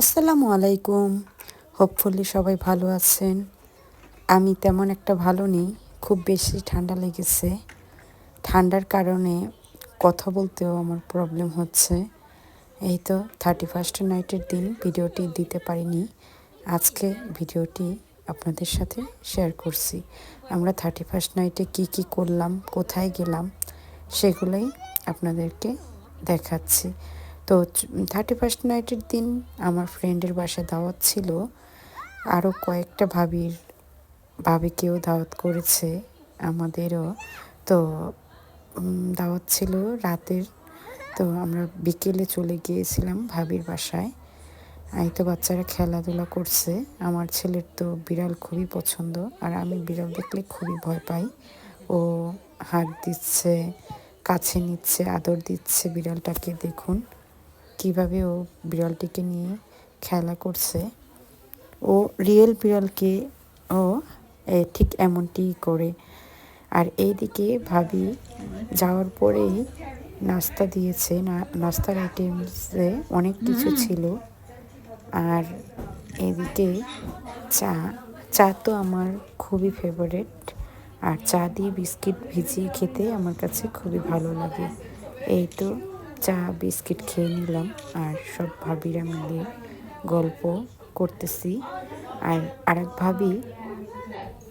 আসসালামু আলাইকুম। হোপফুলি সবাই ভালো আছেন। আমি তেমন একটা ভালো নেই, খুব বেশি ঠান্ডা লেগেছে। ঠান্ডার কারণে কথা বলতেও আমার প্রবলেম হচ্ছে। এই তো থার্টি ফার্স্ট নাইটের দিন, ভিডিওটি দিতে পারিনি। আজকে ভিডিওটি আপনাদের সাথে শেয়ার করছি। আমরা থার্টি ফার্স্ট নাইটে কি কি করলাম, কোথায় গেলাম, সেগুলোই আপনাদেরকে দেখাচ্ছি। তো থার্টি ফার্স্ট নাইটের দিন আমার ফ্রেন্ডের বাসায় দাওয়াত ছিল। আরও কয়েকটা ভাবির, ভাবিকেও দাওয়াত করেছে আমাদেরও। তো দাওয়াত ছিল রাতের। তো আমরা বিকেলে চলে গিয়েছিলাম ভাবির বাসায়। এই তো বাচ্চারা খেলাধুলা করছে। আমার ছেলের তো বিড়াল খুবই পছন্দ। আর আমি বিড়াল দেখলে খুবই ভয় পাই। ও হাত দিচ্ছে, কাছে নিচ্ছে, আদর দিচ্ছে বিড়ালটাকে দেখুন। কীভাবে ও বিড়ালটিকে নিয়ে খেলা করছে। ও রিয়েল বিড়ালকে ও ঠিক এমনটি করে। আর এইদিকে ভাবি যাওয়ার পরেই নাস্তা দিয়েছে। না নাস্তার আইটেমসে অনেক কিছু ছিল। আর এদিকে চা চা তো আমার খুবই ফেভারেট আর চা দিয়ে বিস্কিট ভিজিয়ে খেতে আমার কাছে খুবই ভালো লাগে। এই তো চা, বিস্কিট খেয়ে নিলাম আর সব ভাবিরা মিলে গল্প করতেছি। আর আরেক ভাবি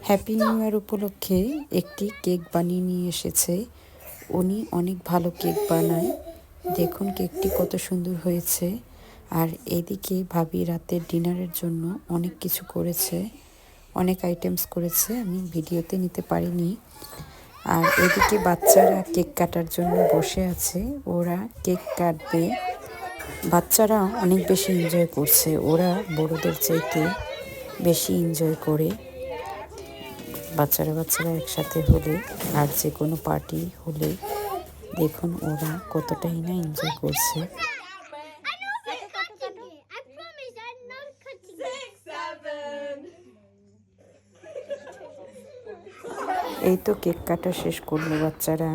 হ্যাপি নিউ ইয়ার উপলক্ষে একটি কেক বানিয়ে নিয়ে এসেছে। উনি অনেক ভালো কেক বানায়। দেখুন কেকটি কত সুন্দর হয়েছে। আর এদিকে ভাবি রাতের ডিনারের জন্য অনেক কিছু করেছে। অনেক আইটেমস করেছে। আমি ভিডিওতে নিতে পারিনি। আর এদিকে বাচ্চারা কেক কাটার জন্য বসে আছে। ওরা কেক কাটবে। বাচ্চারা অনেক বেশি এনজয় করছে। ওরা বড়দের চাইতে বেশি এনজয় করে। বাচ্চারা বাচ্চারা একসাথে হলে আর যে কোনো পার্টি হলে দেখুন ওরা কতটাই না এনজয় করছে। এই তো কেক কাটা শেষ করল বাচ্চারা।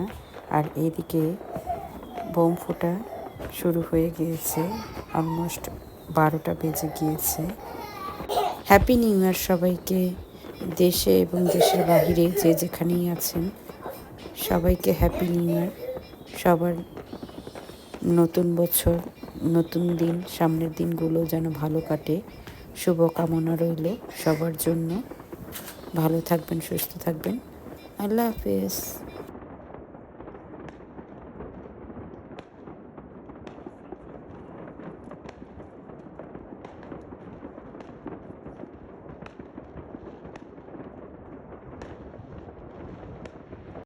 আর এদিকে বোম ফোটা শুরু হয়ে গিয়েছে। অলমোস্ট বারোটা বেজে গিয়েছে। হ্যাপি নিউ ইয়ার সবাইকে। দেশে এবং দেশের বাহিরে যে যেখানেই আছেন, সবাইকে হ্যাপি নিউ ইয়ার সবার নতুন বছর, নতুন দিন, সামনের দিনগুলো যেন ভালো কাটে। শুভকামনা রইল সবার জন্য। ভালো থাকবেন, সুস্থ থাকবেন। আল্লাহ হাফেজ